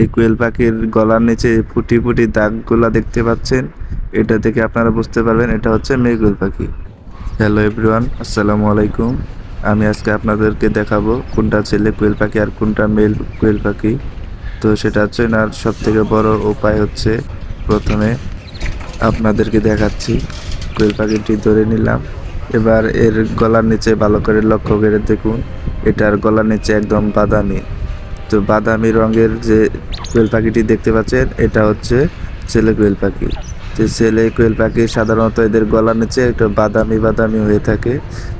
এই কোয়েল পাখির গলার নিচে ফুটি ফুটি দাগগুলা দেখতে পাচ্ছেন। এটা থেকে আপনারা বুঝতে পারবেন, এটা হচ্ছে মেয়ে কোয়েল পাখি। হ্যালো এভরিওয়ান আসসালামু আলাইকুম। আমি আজকে আপনাদেরকে দেখাবো কোনটা ছেলে কোয়েল পাখি আর কোনটা মেল কোয়েল পাখি। তো সেটা হচ্ছে না সব থেকে বড় উপায় হচ্ছে প্রথমে আপনাদেরকে দেখাচ্ছি। কোয়েল পাখিটি ধরে নিলাম। এবার এর গলার নিচে ভালো করে লক্ষ্য করে দেখুন। এটার গলার নিচে একদম বাদামি। তো বাদামি রঙের যে কোয়েল পাখিটি দেখতে পাচ্ছেন, এটা হচ্ছে ছেলে কোয়েল পাখি। যে ছেলে কোয়েল পাখি সাধারণত এদের গলার নিচে একটু বাদামি বাদামি হয়ে থাকে।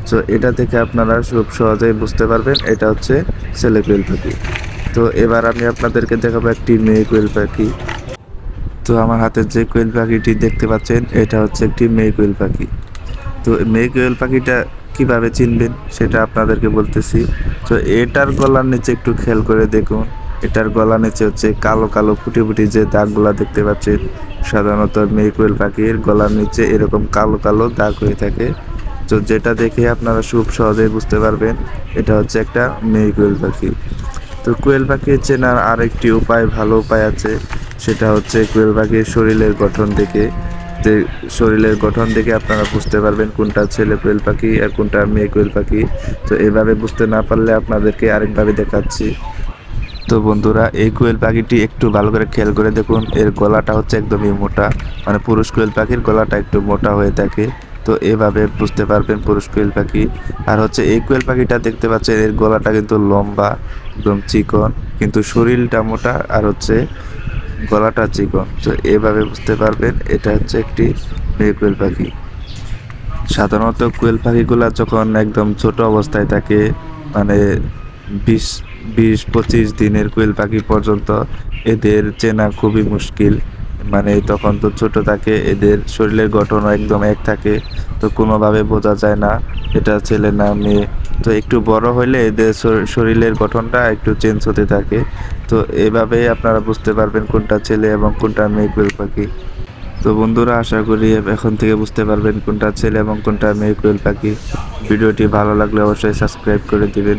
তো এটা থেকে আপনারা খুব সহজেই বুঝতে পারবেন, এটা হচ্ছে ছেলে কোয়েল পাখি। তো এবার আমি আপনাদেরকে দেখাবো একটি মেয়ে কোয়েল পাখি। তো আমার হাতে যে কোয়েল পাখিটি দেখতে পাচ্ছেন, এটা হচ্ছে একটি মেয়ে কোয়েল পাখি। তো মেয়ে কোয়েল পাখিটা কীভাবে চিনবেন সেটা আপনাদেরকে বলতেছি। তো এটার গলার নিচে একটু খেয়াল করে দেখুন। এটার গলার নিচে হচ্ছে কালো কালো ফুটি ফুটি যে দাগগুলা দেখতে পাচ্ছেন, সাধারণত মেয়ে কোয়েল পাখির গলার নিচে এরকম কালো কালো দাগ হয়ে থাকে। তো যেটা দেখে আপনারা খুব সহজেই বুঝতে পারবেন, এটা হচ্ছে একটা মেয়ে কোয়েল পাখি। তো কোয়েল পাখি চেনার আরেকটি উপায়, ভালো উপায় আছে, সেটা হচ্ছে কোয়েল পাখির শরীরের গঠন দেখে। শরীরের গঠন দেখে আপনারা বুঝতে পারবেন কোনটা ছেলে কোয়েল পাখি আর কোনটা মেয়ে কোয়েল পাখি। তো এভাবে বুঝতে না পারলে আপনাদেরকে আরেকভাবে দেখাচ্ছি। তো বন্ধুরা, এই কোয়েল পাখিটি একটু ভালো করে খেয়াল করে দেখুন, এর গলাটা হচ্ছে একদমই মোটা। মানে পুরুষ কোয়েল পাখির গলাটা একটু মোটা হয়ে থাকে। তো এভাবে বুঝতে পারবেন পুরুষ কোয়েল পাখি। আর হচ্ছে এই কোয়েল পাখিটা দেখতে পাচ্ছেন, এর গলাটা কিন্তু লম্বা, একদম চিকন, কিন্তু শরীরটা মোটা। আর হচ্ছে গলাটা চিকন। তো এভাবে বুঝতে পারবেন, এটা হচ্ছে একটি মেয়ে কোয়েল পাখি। সাধারণত কোয়েল পাখিগুলা যখন একদম ছোট অবস্থায় থাকে মানে বিশ বিশ, পঁচিশ দিনের কোয়েল পাখি পর্যন্ত এদের চেনা খুবই মুশকিল। মানে তখন তো ছোট থাকে, এদের শরীরের গঠন একদম এক থাকে, তো কোনোভাবে বোঝা যায় না, এটা ছেলে না মেয়ে। তো একটু বড় হলে এদের শরীরের গঠনটা একটু চেঞ্জ হতে থাকে। তো এভাবেই আপনারা বুঝতে পারবেন কোনটা ছেলে এবং কোনটা মেয়ে কোয়েল পাখি। তো বন্ধুরা, আশা করি এখন থেকে বুঝতে পারবেন কোনটা ছেলে এবং কোনটা মেয়ে কোয়েল পাখি। ভিডিওটি ভালো লাগলে অবশ্যই সাবস্ক্রাইব করে দিবেন।